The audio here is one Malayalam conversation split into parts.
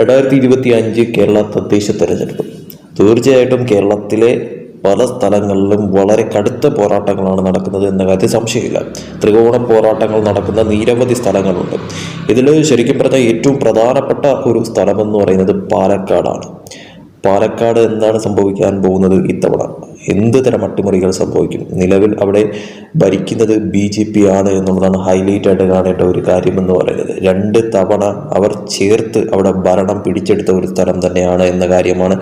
രണ്ടായിരത്തി ഇരുപത്തി അഞ്ച് കേരള തദ്ദേശ തെരഞ്ഞെടുപ്പ്. തീർച്ചയായിട്ടും കേരളത്തിലെ പല സ്ഥലങ്ങളിലും വളരെ കടുത്ത പോരാട്ടങ്ങളാണ് നടക്കുന്നത് എന്ന കാര്യത്തിൽ സംശയമില്ല. ത്രികോണ പോരാട്ടങ്ങൾ നടക്കുന്ന നിരവധി സ്ഥലങ്ങളുണ്ട്. ഇതിൽ ശരിക്കും പറഞ്ഞാൽ ഏറ്റവും പ്രധാനപ്പെട്ട ഒരു സ്ഥലമെന്ന് പറയുന്നത് പാലക്കാടാണ്. പാലക്കാട് എന്താണ് സംഭവിക്കാൻ പോകുന്നത് ഇത്തവണ? എന്ത് തരം അട്ടിമറികൾ സംഭവിക്കും? നിലവിൽ അവിടെ ഭരിക്കുന്നത് ബി ജെ പി ആണ് എന്നുള്ളതാണ് ഹൈലൈറ്റ് ആയിട്ട് കാണേണ്ട ഒരു കാര്യം എന്ന് പറയുന്നത്. രണ്ട് തവണ അവർ ചേർത്ത് അവിടെ ഭരണം പിടിച്ചെടുത്ത ഒരു സ്ഥലം തന്നെയാണ് എന്ന കാര്യമാണ്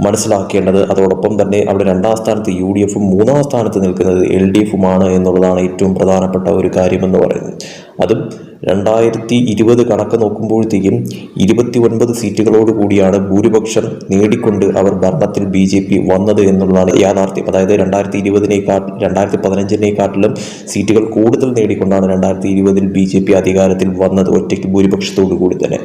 മനസ്സിലാക്കേണ്ടത്. അതോടൊപ്പം തന്നെ അവിടെ രണ്ടാം സ്ഥാനത്ത് യു ഡി എഫും മൂന്നാം സ്ഥാനത്ത് നിൽക്കുന്നത് എൽ ഡി എഫുമാണ് എന്നുള്ളതാണ് ഏറ്റവും പ്രധാനപ്പെട്ട ഒരു കാര്യമെന്ന് പറയുന്നത്. അതും രണ്ടായിരത്തി ഇരുപത് കണക്ക് നോക്കുമ്പോഴത്തേക്കും ഇരുപത്തി ഒൻപത് സീറ്റുകളോട് കൂടിയാണ് ഭൂരിപക്ഷം നേടിക്കൊണ്ട് അവർ ഭരണത്തിൽ ബി ജെ പി വന്നത് എന്നുള്ളതാണ് യാഥാർത്ഥ്യം. അതായത് രണ്ടായിരത്തി ഇരുപതിനേക്കാൾ രണ്ടായിരത്തി പതിനഞ്ചിനെക്കാട്ടിലും സീറ്റുകൾ കൂടുതൽ നേടിക്കൊണ്ടാണ് രണ്ടായിരത്തി ഇരുപതിൽ ബി ജെ പി അധികാരത്തിൽ വന്നത് ഒറ്റയ്ക്ക് ഭൂരിപക്ഷത്തോടു കൂടി തന്നെ.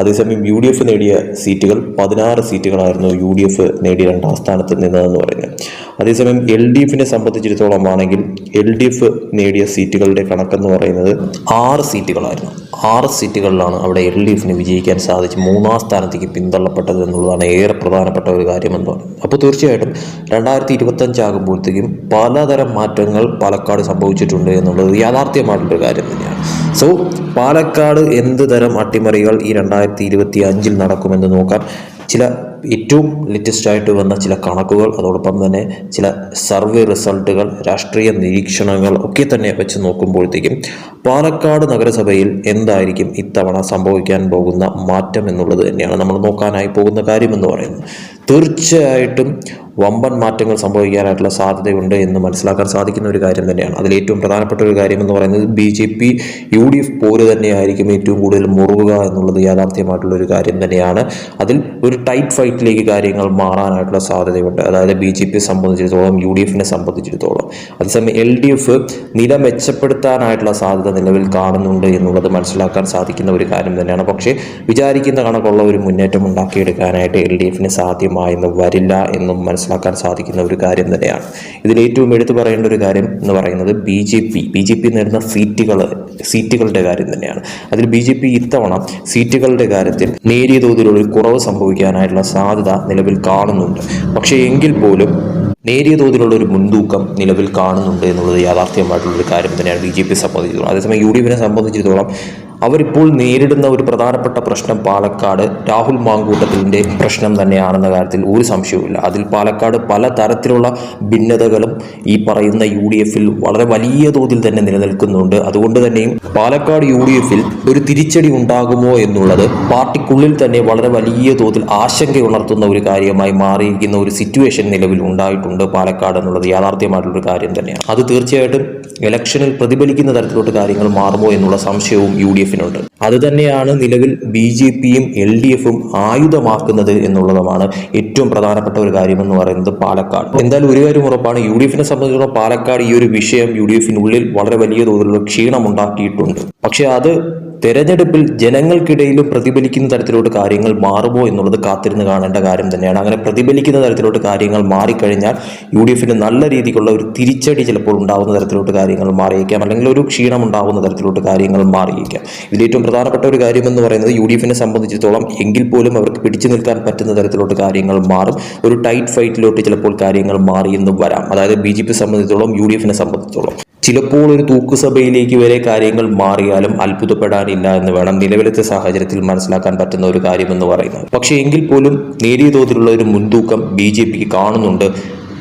അതേസമയം യു ഡി എഫ് നേടിയ സീറ്റുകൾ പതിനാറ് സീറ്റുകളായിരുന്നു യു ഡി എഫ് നേടിയ രണ്ടാം സ്ഥാനത്ത് നിന്നതെന്ന് പറയുന്നത്. അതേസമയം എൽ ഡി എഫിനെ സംബന്ധിച്ചിടത്തോളം ആണെങ്കിൽ എൽ ഡി എഫ് നേടിയ സീറ്റുകളുടെ കണക്കെന്ന് പറയുന്നത് ആറ് സീറ്റുകളായിരുന്നു. ആറ് സീറ്റുകളിലാണ് അവിടെ എൽ ഡി എഫിന് വിജയിക്കാൻ സാധിച്ച് മൂന്നാം സ്ഥാനത്തേക്ക് പിന്തള്ളപ്പെട്ടത് എന്നുള്ളതാണ് ഏറെ പ്രധാനപ്പെട്ട ഒരു കാര്യമെന്ന് പറയുന്നത്. അപ്പോൾ തീർച്ചയായിട്ടും രണ്ടായിരത്തി ഇരുപത്തഞ്ചാകുമ്പോഴത്തേക്കും പലതരം മാറ്റങ്ങൾ പാലക്കാട് സംഭവിച്ചിട്ടുണ്ട് എന്നുള്ളത് യാഥാർത്ഥ്യമായിട്ടുള്ളൊരു കാര്യം തന്നെയാണ്. സോ പാലക്കാട് എന്ത് തരം അട്ടിമറികൾ ഈ രണ്ടായിരത്തി ഇരുപത്തി അഞ്ചിൽ നടക്കുമെന്ന് നോക്കാം. ചില ഏറ്റവും ലേറ്റസ്റ്റ് ആയിട്ട് വന്ന ചില കണക്കുകൾ അതോടൊപ്പം തന്നെ ചില സർവേ റിസൾട്ടുകൾ രാഷ്ട്രീയ നിരീക്ഷണങ്ങൾ ഒക്കെ തന്നെ വെച്ച് നോക്കുമ്പോഴത്തേക്കും പാലക്കാട് നഗരസഭയിൽ എന്തായിരിക്കും ഇത്തവണ സംഭവിക്കാൻ പോകുന്ന മാറ്റം എന്നുള്ളത് തന്നെയാണ് നമ്മൾ നോക്കാനായി പോകുന്ന കാര്യമെന്ന് പറയുന്നത്. തീർച്ചയായിട്ടും വമ്പൻ മാറ്റങ്ങൾ സംഭവിക്കാനായിട്ടുള്ള സാധ്യതയുണ്ട് എന്ന് മനസ്സിലാക്കാൻ സാധിക്കുന്ന ഒരു കാര്യം തന്നെയാണ്. അതിൽ ഏറ്റവും പ്രധാനപ്പെട്ട ഒരു കാര്യം എന്ന് പറയുന്നത് B J P U D F പോര് തന്നെയായിരിക്കും ഏറ്റവും കൂടുതൽ മുറുകുക എന്നുള്ളത് യാഥാർത്ഥ്യമായിട്ടുള്ള ഒരു കാര്യം തന്നെയാണ്. അതിൽ ഒരു ടൈറ്റ് ഫൈറ്റിലേക്ക് കാര്യങ്ങൾ മാറാനായിട്ടുള്ള സാധ്യതയുണ്ട്. അതായത് ബി ജെ പിയെ സംബന്ധിച്ചിടത്തോളം യു ഡി എഫിനെ സംബന്ധിച്ചിടത്തോളം. അതേസമയം എൽ ഡി എഫ് നില മെച്ചപ്പെടുത്താനായിട്ടുള്ള സാധ്യത നിലവിൽ കാണുന്നുണ്ട് എന്നുള്ളത് മനസ്സിലാക്കാൻ സാധിക്കുന്ന ഒരു കാര്യം തന്നെയാണ്. പക്ഷേ വിചാരിക്കുന്ന കണക്കുള്ള ഒരു മുന്നേറ്റം ഉണ്ടാക്കിയെടുക്കാനായിട്ട് എൽ ഡി എഫിന് സാധ്യമായെന്ന് വരില്ല എന്നും മനസ്സിലാക്കാൻ സാധിക്കുന്ന ഒരു കാര്യം തന്നെയാണ്. ഇതിൽ ഏറ്റവും എടുത്തു പറയേണ്ട ഒരു കാര്യം എന്ന് പറയുന്നത് B J P B J P നേടുന്ന സീറ്റുകൾ സീറ്റുകളുടെ കാര്യം തന്നെയാണ്. അതിൽ ബി ജെ പി ഇത്തവണ സീറ്റുകളുടെ കാര്യത്തിൽ നേരിയ തോതിലുള്ള ഒരു കുറവ് സംഭവിക്കാനായിട്ടുള്ള സാധ്യത നിലവിൽ കാണുന്നുണ്ട്. പക്ഷേ എങ്കിൽ പോലും നേരിയ തോതിലുള്ള ഒരു മുൻതൂക്കം നിലവിൽ കാണുന്നുണ്ട് എന്നുള്ളത് യാഥാർത്ഥ്യമായിട്ടുള്ള ഒരു കാര്യം തന്നെയാണ് ബി ജെ പി സംബന്ധിച്ചിടത്തോളം. അതേസമയം യു ഡി എഫിനെ സംബന്ധിച്ചിടത്തോളം അവരിപ്പോൾ നേരിടുന്ന ഒരു പ്രധാനപ്പെട്ട പ്രശ്നം പാലക്കാട് രാഹുൽ മാങ്കൂട്ടത്തിന്റെ പ്രശ്നം തന്നെയാണെന്ന കാര്യത്തിൽ ഒരു സംശയവുമില്ല. അതിൽ പാലക്കാട് പല തരത്തിലുള്ള ഭിന്നതകളും ഈ പറയുന്ന യു ഡി എഫിൽ വളരെ വലിയ തോതിൽ തന്നെ നിലനിൽക്കുന്നുണ്ട്. അതുകൊണ്ട് തന്നെയും പാലക്കാട് യു ഡി എഫിൽ ഒരു തിരിച്ചടി ഉണ്ടാകുമോ എന്നുള്ളത് പാർട്ടിക്കുള്ളിൽ തന്നെ വളരെ വലിയ തോതിൽ ആശങ്ക ഉണർത്തുന്ന ഒരു കാര്യമായി മാറിയിരിക്കുന്ന ഒരു സിറ്റുവേഷൻ നിലവിൽ ഉണ്ടായിട്ടുണ്ട് പാലക്കാട് എന്നുള്ളത് യാഥാർത്ഥ്യമായിട്ടുള്ള ഒരു കാര്യം തന്നെയാണ്. അത് തീർച്ചയായിട്ടും ഇലക്ഷനിൽ പ്രതിഫലിക്കുന്ന തരത്തിലോട്ട് കാര്യങ്ങൾ മാറുമോ എന്നുള്ള സംശയവും യു ഡി എഫിനുണ്ട് അത് തന്നെയാണ് നിലവിൽ ബി ജെ പിയും എൽ ഡി എഫും ആയുധമാക്കുന്നത് എന്നുള്ളതുമാണ് ഏറ്റവും പ്രധാനപ്പെട്ട ഒരു കാര്യമെന്ന് പറയുന്നത് പാലക്കാട്. എന്തായാലും ഒരു കാര്യം ഉറപ്പാണ് യു ഡി എഫിനെ സംബന്ധിച്ചിടത്തോളം പാലക്കാട് ഈ ഒരു വിഷയം യു ഡി എഫിനുള്ളിൽ വളരെ വലിയ തോതിലുള്ള ക്ഷീണം ഉണ്ടാക്കിയിട്ടുണ്ട് പക്ഷേ അത് തെരഞ്ഞെടുപ്പിൽ ജനങ്ങൾക്കിടയിലും പ്രതിഫലിക്കുന്ന തരത്തിലോട്ട് കാര്യങ്ങൾ മാറുമോ എന്നുള്ളത് കാത്തിരുന്ന് കാണേണ്ട കാര്യം തന്നെയാണ്. അങ്ങനെ പ്രതിഫലിക്കുന്ന തരത്തിലോട്ട് കാര്യങ്ങൾ മാറിക്കഴിഞ്ഞാൽ യു ഡി എഫിന് നല്ല രീതിക്കുള്ള ഒരു തിരിച്ചടി ചിലപ്പോൾ ഉണ്ടാകുന്ന തരത്തിലോട്ട് കാര്യങ്ങൾ മാറിയേക്കാം. അല്ലെങ്കിൽ ഒരു ക്ഷീണം ഉണ്ടാകുന്ന തരത്തിലോട്ട് കാര്യങ്ങൾ മാറിയേക്കാം. ഇതിൽ ഏറ്റവും പ്രധാനപ്പെട്ട ഒരു കാര്യം എന്ന് പറയുന്നത് യു ഡി എഫിനെ സംബന്ധിച്ചിടത്തോളം എങ്കിൽ പോലും അവർക്ക് പിടിച്ചു നിൽക്കാൻ പറ്റുന്ന തരത്തിലോട്ട് കാര്യങ്ങൾ മാറും. ഒരു ടൈറ്റ് ഫൈറ്റിലോട്ട് ചിലപ്പോൾ കാര്യങ്ങൾ മാറിയെന്നും വരാം. അതായത് ബി ജെ പി സംബന്ധിച്ചിടത്തോളം യു ഡി എഫിനെ സംബന്ധിച്ചിടത്തോളം ചിലപ്പോൾ ഒരു തൂക്കുസഭയിലേക്ക് വരെ കാര്യങ്ങൾ മാറിയാലും അത്ഭുതപ്പെടാനില്ല എന്ന് വേണം നിലവിലത്തെ സാഹചര്യത്തിൽ മനസ്സിലാക്കാൻ പറ്റുന്ന ഒരു കാര്യമെന്ന് പറയുന്നത്. പക്ഷേ എങ്കിൽ പോലും നേരിയ തോതിലുള്ള ഒരു മുൻതൂക്കം ബി ജെ പിക്ക് കാണുന്നുണ്ട്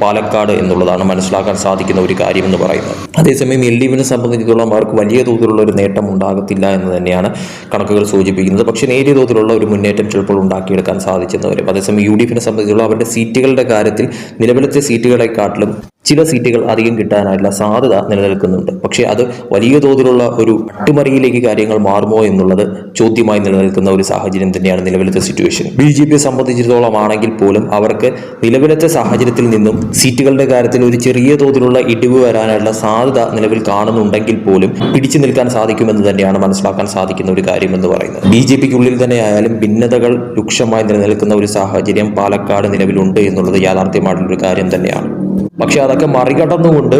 പാലക്കാട് എന്നുള്ളതാണ് മനസ്സിലാക്കാൻ സാധിക്കുന്ന ഒരു കാര്യമെന്ന് പറയുന്നത്. അതേസമയം എൽ ഡി എഫിനെ സംബന്ധിച്ചിടത്തോളം അവർക്ക് വലിയ തോതിലുള്ള ഒരു നേട്ടം ഉണ്ടാകത്തില്ല എന്ന് തന്നെയാണ് കണക്കുകൾ സൂചിപ്പിക്കുന്നത്. പക്ഷേ നേരിയ തോതിലുള്ള ഒരു മുന്നേറ്റം ചിലപ്പോൾ ഉണ്ടാക്കിയെടുക്കാൻ സാധിച്ചെന്ന് വരും. അതേസമയം യു ഡി എഫിനെ സംബന്ധിച്ചിടത്തോളം അവരുടെ സീറ്റുകളുടെ കാര്യത്തിൽ നിലവിലത്തെ സീറ്റുകളെക്കാട്ടിലും ചില സീറ്റുകൾ അധികം കിട്ടാനായിട്ടുള്ള സാധ്യത നിലനിൽക്കുന്നുണ്ട്. പക്ഷേ അത് വലിയ തോതിലുള്ള ഒരു അട്ടിമറിയിലേക്ക് കാര്യങ്ങൾ മാറുമോ എന്നുള്ളത് ചോദ്യമായി നിലനിൽക്കുന്ന ഒരു സാഹചര്യം തന്നെയാണ് നിലവിലത്തെ സിറ്റുവേഷൻ ബി ജെ പിയെ സംബന്ധിച്ചിടത്തോളം ആണെങ്കിൽ പോലും അവർക്ക് നിലവിലത്തെ സാഹചര്യത്തിൽ നിന്നും സീറ്റുകളുടെ കാര്യത്തിൽ ഒരു ചെറിയ തോതിലുള്ള ഇടിവ് വരാനുള്ള സാധ്യത നിലവിൽ കാണുന്നുണ്ടെങ്കിൽ പോലും പിടിച്ചു നിൽക്കാൻ സാധിക്കുമെന്ന് തന്നെയാണ് മനസ്സിലാക്കാൻ സാധിക്കുന്ന ഒരു കാര്യം എന്ന് പറയുന്നത്. ബി ജെ പിക്കുള്ളിൽ തന്നെ ആയാലും ഭിന്നതകൾ രൂക്ഷമായി നിലനിൽക്കുന്ന ഒരു സാഹചര്യം പാലക്കാട് നിലവിലുണ്ട് എന്നുള്ളത് യാഥാർത്ഥ്യമായിട്ടുള്ള ഒരു കാര്യം തന്നെയാണ്. പക്ഷെ അത് അതൊക്കെ മറികടന്നുകൊണ്ട്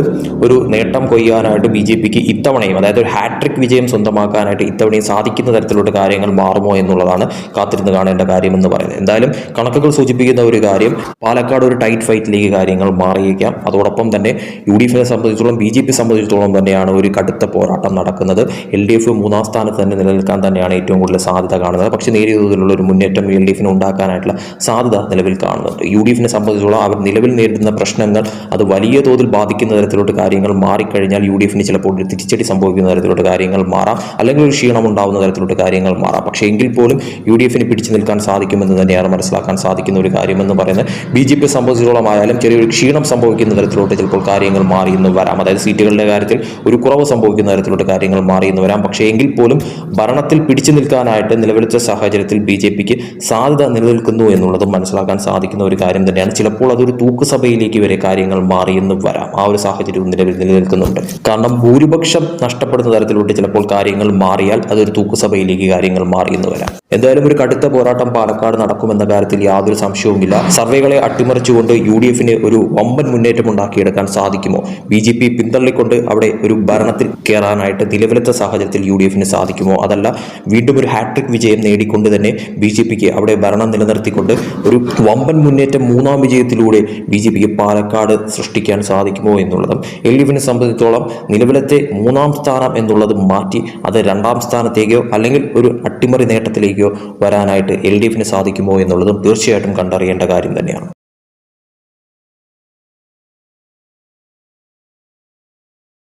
ഒരു നേട്ടം കൊയ്യാനായിട്ട് ബി ജെ പിക്ക് ഇത്തവണയും അതായത് ഒരു ഹാട്രിക് വിജയം സ്വന്തമാക്കാനായിട്ട് ഇത്തവണയും സാധിക്കുന്ന തരത്തിലുള്ള കാര്യങ്ങൾ മാറുമോ എന്നുള്ളതാണ് കാത്തിരുന്ന് കാണേണ്ട കാര്യം എന്ന് പറയുന്നത്. എന്തായാലും കണക്കുകൾ സൂചിപ്പിക്കുന്ന ഒരു കാര്യം പാലക്കാട് ഒരു ടൈറ്റ് ഫൈറ്റിലേക്ക് കാര്യങ്ങൾ മാറിയേക്കാം അതോടൊപ്പം തന്നെ യു ഡി എഫിനെ സംബന്ധിച്ചോളം ബി ജെ പി സംബന്ധിച്ചിടത്തോളം തന്നെയാണ് ഒരു കടുത്ത പോരാട്ടം നടക്കുന്നത്. എൽ ഡി എഫ് മൂന്നാം സ്ഥാനത്ത് തന്നെ നിലനിൽക്കാൻ തന്നെയാണ് ഏറ്റവും കൂടുതൽ സാധ്യത കാണുന്നത്. പക്ഷേ നേരിയ തോതിലുള്ള ഒരു മുന്നേറ്റം എൽ ഡി എഫിന് ഉണ്ടാക്കാനായിട്ടുള്ള സാധ്യത നിലവിൽ കാണുന്നുണ്ട്. യു ഡി എഫിനെ സംബന്ധിച്ചിടത്തോളം അവർ നിലവിൽ നേരിടുന്ന പ്രശ്നങ്ങൾ അത് വലിയ തോതിൽ ബാധിക്കുന്ന തരത്തിലോട്ട് കാര്യങ്ങൾ മാറിക്കഴിഞ്ഞാൽ യു ഡി എഫിന് ചിലപ്പോൾ ഒരു തിരിച്ചടി സംഭവിക്കുന്ന തരത്തിലോട്ട് കാര്യങ്ങൾ മാറാം. അല്ലെങ്കിൽ ഒരു ക്ഷീണം ഉണ്ടാകുന്ന തരത്തിലോട്ട് കാര്യങ്ങൾ മാറാം. പക്ഷേ എങ്കിൽ പോലും യു ഡി എഫിന് പിടിച്ചു നിൽക്കാൻ സാധിക്കുമെന്ന് തന്നെയാണ് മനസ്സിലാക്കാൻ സാധിക്കുന്ന ഒരു കാര്യമെന്ന് പറയുന്നത്. ബി ജെ പി സംബന്ധിച്ചിടത്തോളം ആയാലും ചെറിയൊരു ക്ഷീണം സംഭവിക്കുന്ന തരത്തിലോട്ട് ചിലപ്പോൾ കാര്യങ്ങൾ മാറിയെന്ന് വരാം. അതായത് സീറ്റുകളുടെ കാര്യത്തിൽ ഒരു കുറവ് സംഭവിക്കുന്ന തരത്തിലോട്ട് കാര്യങ്ങൾ മാറിയെന്ന് വരാം. പക്ഷേ എങ്കിൽ പോലും ഭരണത്തിൽ പിടിച്ചു നിൽക്കാനായിട്ട് നിലവിലത്തെ സാഹചര്യത്തിൽ ബി ജെ പിക്ക് സാധ്യത നിലനിൽക്കുന്നു എന്നുള്ളതും മനസ്സിലാക്കാൻ സാധിക്കുന്ന ഒരു കാര്യം തന്നെയാണ്. ചിലപ്പോൾ അതൊരു തൂക്കുസഭയിലേക്ക് വരെ കാര്യങ്ങൾ മാറിയെന്നും വരാം. ആ ഒരു സാഹചര്യവും നിലവിൽ നിലനിൽക്കുന്നുണ്ട്. കാരണം ഭൂരിപക്ഷം നഷ്ടപ്പെടുന്ന തരത്തിലോട്ട് ചിലപ്പോൾ കാര്യങ്ങൾ മാറിയാൽ അതൊരു തൂക്കുസഭയിലേക്ക് കാര്യങ്ങൾ മാറിയെന്ന് വരാം. എന്തായാലും ഒരു കടുത്ത പോരാട്ടം പാലക്കാട് നടക്കുമെന്ന കാര്യത്തിൽ യാതൊരു സംശയവുമില്ല. സർവേകളെ അട്ടിമറിച്ചുകൊണ്ട് യു ഡി എഫിന് ഒരു വമ്പൻ മുന്നേറ്റം ഉണ്ടാക്കിയെടുക്കാൻ സാധിക്കുമോ? ബി ജെ പി പിന്തള്ളിക്കൊണ്ട് അവിടെ ഒരു ഭരണത്തിൽ കയറാനായിട്ട് നിലവിലത്തെ സാഹചര്യത്തിൽ യു ഡി എഫിന് സാധിക്കുമോ? അതല്ല വീണ്ടും ഒരു ഹാട്രിക് വിജയം നേടിക്കൊണ്ട് തന്നെ ബി ജെ പിക്ക് അവിടെ ഭരണം നിലനിർത്തിക്കൊണ്ട് ഒരു വമ്പൻ മുന്നേറ്റം മൂന്നാം വിജയത്തിലൂടെ ബി ജെ പിക്ക് പാലക്കാട് സൃഷ്ടിക്കാൻ സാധിക്കുമോ എന്നുള്ളതും എൽ ഡി എഫിനെ സംബന്ധിച്ചിടത്തോളം നിലവിലത്തെ മൂന്നാം സ്ഥാനം എന്നുള്ളത് മാറ്റി അത് രണ്ടാം സ്ഥാനത്തേക്കോ അല്ലെങ്കിൽ ഒരു അട്ടിമറി നേട്ടത്തിലേക്കോ വരാനായിട്ട് എൽ ഡി എഫിന് സാധിക്കുമോ എന്നുള്ളതും തീർച്ചയായിട്ടും കണ്ടറിയേണ്ട കാര്യം തന്നെയാണ്.